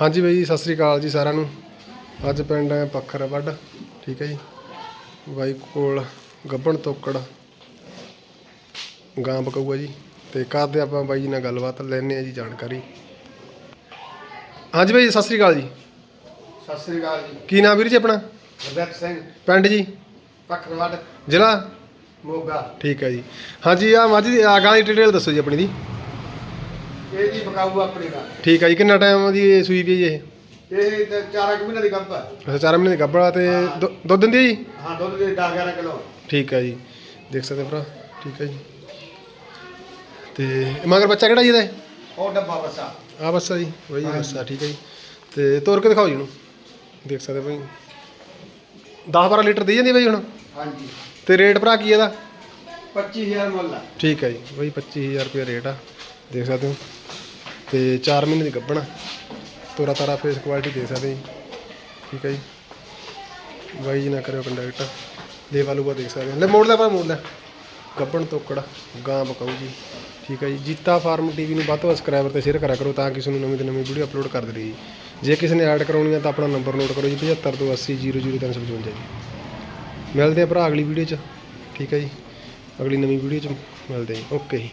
ਹਾਂਜੀ ਬਾਈ ਜੀ ਸਤਿ ਸ੍ਰੀ ਅਕਾਲ ਜੀ ਸਾਰਿਆਂ ਨੂੰ। ਅੱਜ ਪਿੰਡ ਹੈ ਪੱਖਰ ਵੱਡ ਠੀਕ ਹੈ ਜੀ। ਬਾਈ ਕੋਲ ਗੱਬਣ ਤੋਕੜ ਗਾਂ ਬਕਾਊਆ ਜੀ। ਤੇ ਕਰਦੇ ਆਪਾਂ ਬਾਈ ਜੀ ਨਾਲ ਗੱਲਬਾਤ ਲੈਣੇ ਆ ਜੀ ਜਾਣਕਾਰੀ। ਹਾਂਜੀ ਬਾਈ ਜੀ, ਸਤਿ ਸ੍ਰੀ ਅਕਾਲ ਜੀ। ਸਤਿ ਸ੍ਰੀ ਅਕਾਲ ਜੀ। ਕੀ ਨਾਮ ਵੀਰ ਜੀ ਆਪਣਾ? ਗੁਰਦੇਵ ਸਿੰਘ। ਪਿੰਡ ਜੀ? ਪਖਰਵੜ ਜ਼ਿਲ੍ਹਾ? ਮੋਗਾ। ਠੀਕ ਹੈ ਜੀ। ਹਾਂਜੀ ਆ ਮੱਝ ਦੀ ਆ ਗਾਂ ਦੀ ਡਿਟੇਲ ਦੱਸੋ ਜੀ ਆਪਣੀ ਦੀ। ਇਹ ਜੀ ਬਕਾਊ ਆਪਣੀ ਦਾ। ਠੀਕ ਹੈ ਜੀ ਕਿੰਨਾ ਟਾਈਮ ਦੀ ਇਹ ਸੂਈ ਜੀ ਇਹ? ਇਹ ਤੇ ਚਾਰ ਕੁ ਮਹੀਨੇ ਦੀ ਗੱਪ ਹੈ ਅੱਛਾ ਚਾਰ ਮਹੀਨੇ ਦੀ ਗੱਭਣਾ ਤੇ ਦੁ- ਦੁੱਧ ਦਿੰਦੀ ਹੈ ਜੀ? ਹਾਂ ਦੁੱਧ ਦੇ 10 11 ਕਿਲੋ। ਠੀਕ ਹੈ ਜੀ। ਦੇਖ ਸਕਦੇ ਹੋ ਭਰਾ ਠੀਕ ਹੈ ਜੀ। ਤੇ ਇਹ ਮਗਰ ਬੱਚਾ ਕਿਹੜਾ ਜੀ ਇਹਦਾ? ਉਹ ਡੱਬਾ ਬਸਾ ਆ ਬੱਸਾ ਜੀ ਵਹੀ ਬੱਸਾ ਠੀਕ ਹੈ ਜੀ। ਤੇ ਤੋਰ ਕੇ ਦਿਖਾਓ ਜੀ ਇਹਨੂੰ। ਦੇਖ ਸਕਦੇ ਹੋ ਭਾਈ। 10 12 ਲੀਟਰ ਦੇ ਜਾਂਦੀ ਬਾਈ ਹੁਣ? ਹਾਂਜੀ। ਤੇ ਰੇਟ ਭਰਾ ਕੀ ਇਹਦਾ? 25000 ਮੁੱਲ ਆ। ਠੀਕ ਹੈ ਜੀ ਬਈ 25000 ਰੁਪਏ ਰੇਟ ਆ। ਦੇਖ ਸਕਦੇ ਹੋ। ਤੇ 4 ਮਹੀਨੇ ਦੀ ਗੱਭਣਾ ਤੋਰਾ ਤਾਰਾ ਫੇਸ ਕੁਆਲਿਟੀ ਦੇਖ ਸਕਦੇ ਜੀ। ਠੀਕ ਹੈ ਜੀ। ਬਾਈ ਜੀ ਨਾ ਕਰਿਓ ਕੰਟੈਕਟ ਦੇ ਵਾਲੂਗਾ ਦੇਖ ਸਕਦੇ ਲੈ ਮੋੜ ਲੈ ਭਰਾ ਮੋੜ ਲੈ। ਗੱਭਣ ਤੋਕੜ ਗਾਂ ਬਕਾਊ ਜੀ। ਠੀਕ ਹੈ ਜੀ। ਜੀਤਾ ਫਾਰਮ ਟੀਵੀ ਨੂੰ ਵੱਧ ਤੋਂ ਵੱਧ ਸਬਸਕ੍ਰਾਈਬਰ ਤੇ ਸ਼ੇਅਰ ਕਰਿਆ ਕਰੋ ਤਾਂ ਕਿਸੇ ਨੂੰ ਨਵੀਂ ਤੋਂ ਨਵੀਂ ਵੀਡੀਓ ਅਪਲੋਡ ਕਰਦੇ ਰਹੀ ਜੀ ਜੇ ਕਿਸੇ ਨੇ ਐਡ ਕਰਾਉਣੀ ਆ ਤਾਂ ਆਪਣਾ ਨੰਬਰ ਨੋਟ ਕਰੋ ਜੀ 75 ਤੋਂ 80 00355 ਜੀ। ਮਿਲਦੇ ਆ ਭਰਾ ਅਗਲੀ ਵੀਡੀਓ 'ਚ। ਠੀਕ ਹੈ ਜੀ। ਅਗਲੀ ਨਵੀਂ ਵੀਡੀਓ 'ਚ। ਮਿਲਦੇ ਹਾਂ ਓਕੇ ਜੀ।